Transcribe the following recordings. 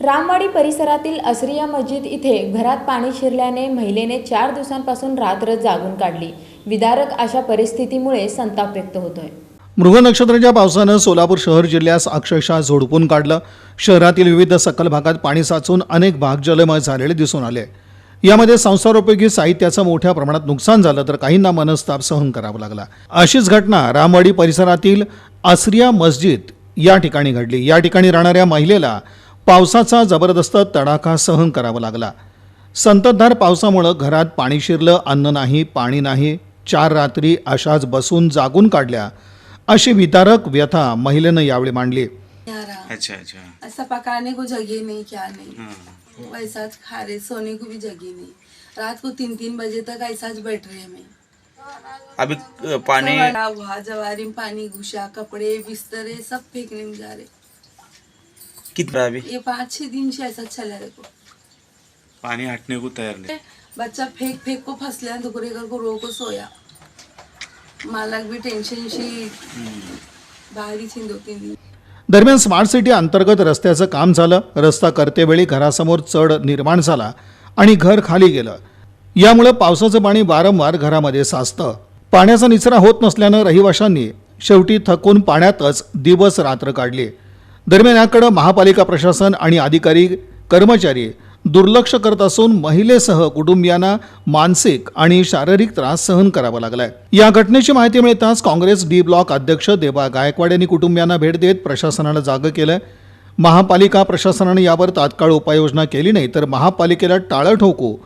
रामवाडी परिसरातील असरिया मस्जिद इथे घरात पाणी शिरल्याने महिलेने चार दिवसांपासून रात्र जागून काढली. विदारक अशा परिस्थितीमुळे संताप व्यक्त होतोय. मृग नक्षत्राच्या पावसानं सोलापूर शहर जिल्ह्यास अक्षरशः झोडपून काढलं. शहरातील विविध सकल भागात पाणी साचून अनेक भाग जलमय झालेले दिसून आले. यामध्ये संसारोपयोगी साहित्याचं मोठ्या प्रमाणात नुकसान झालं तर काहींना मनस्ताप सहन करावा लागला. अशीच घटना रामवाडी परिसरातील आसरिया मस्जिद या ठिकाणी घडली. या ठिकाणी राहणाऱ्या महिलेला पावसाचा जबरदस्त तडाखा सहन करावा लागला. संततधार पावसामुळं घरात पाणी शिरलं अन्न नाही पाणी नाही चार रात्री अशाच बसून जागून काढल्या अशी विदारक व्यथा महिलेनं यावेळी मांडली. यारा. अच्छा अच्छा. ऐसा पकाने को जगह नहीं क्या नहीं. वैसा ज खा रहे सोने को भी जगह नहीं. रात को तीन तीन बजे तक ऐसा बैठ रहे हमें अभी अ, पानी हुआ जवारी में पानी घुसा कपड़े बिस्तरे सब फेंकने में जा रहे. कितना अभी ये पाँच छह दिन से ऐसा चला रहे को पानी हटने को तैयार नहीं. बच्चा फेंक फेंक को फसल्या दुकरे कर को रो को सोया. मालक भी टेंशन शी बाहेर थी दो तीन दिन दरम्यान स्मार्ट सिटी अंतर्गत रस्त्याचं काम झालं. रस्ता करतेवेळी घरासमोर चढ निर्माण झाला आणि घर खाली गेलं. यामुळं पावसाचं पाणी वारंवार घरामध्ये साचतं. पाण्याचा निचरा होत नसल्यानं रहिवाशांनी शेवटी थकून पाण्यातच दिवस रात्र काढली. दरम्यान याकडे महापालिका प्रशासन आणि अधिकारी कर्मचारी दुर्लक्ष करत असून महिलेसह कुटुंबियांना मानसिक आणि शारीरिक त्रास सहन करावा लागलाय. या घटनेची माहिती मिळताच काँग्रेस डी ब्लॉक अध्यक्ष देबा गायकवाड यांनी कुटुंबियांना भेट देत प्रशासनाला जागं केलंय. महापालिका प्रशासनाने यावर तात्काळ उपाययोजना केली नाही तर महापालिकेला टाळं ठोकू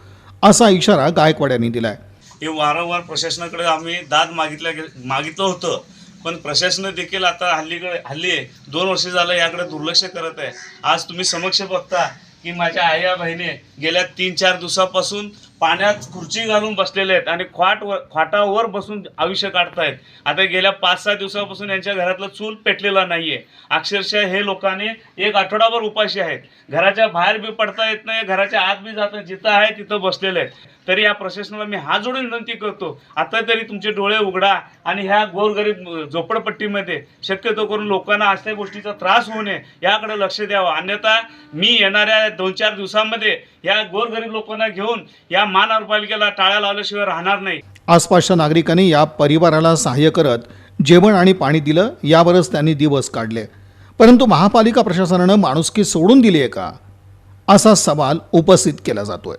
असा इशारा गायकवाड यांनी दिलाय. हे वारंवार प्रशासनाकडे आम्ही दाद मागितल्या गे- मागितलं होतं. पण प्रशासन देखील आता हल्लीकडे हल्ली दोन वर्ष झालं याकडे दुर्लक्ष करत आहे. आज तुम्ही समक्ष बघता की माझ्या आया बहिणी गेल्या तीन चार दिवसापासून पाण्यात खुर्ची घालून बसलेले आहेत आणि खाट वर खाटावर बसून आयुष्य काढतायत. आता गेल्या पाच सहा दिवसापासून यांच्या घरातलं चूल पेटलेला नाहीये. अक्षरशः हे लोकांनी एक आठवडाभर उपाशी आहेत. घराच्या बाहेर बी पडता येत नाही घराच्या आत बी जात नाही जिथं आहे तिथं बसलेले आहेत. तरी या प्रशासनाला मी हात जोडून विनंती करतो. आता तरी तुमचे डोळे उघडा आणि ह्या गोरगरीब झोपडपट्टीमध्ये शक्यतो करून लोकांना असल्या गोष्टीचा त्रास होऊ नये याकडे लक्ष द्यावं. अन्यथा मी येणाऱ्या दोन चार दिवसांमध्ये या गोरगरीब लोकांना घेऊन या महानगरपालिकेला टाळ्या लावल्याशिवाय राहणार नाही. आसपासच्या नागरिकांनी या परिवाराला सहाय्य करत जेवण आणि पाणी दिलं यावरच त्यांनी दिवस काढले. परंतु महापालिका प्रशासनानं माणुसकी सोडून दिली आहे का? असा सवाल उपस्थित केला जातोय.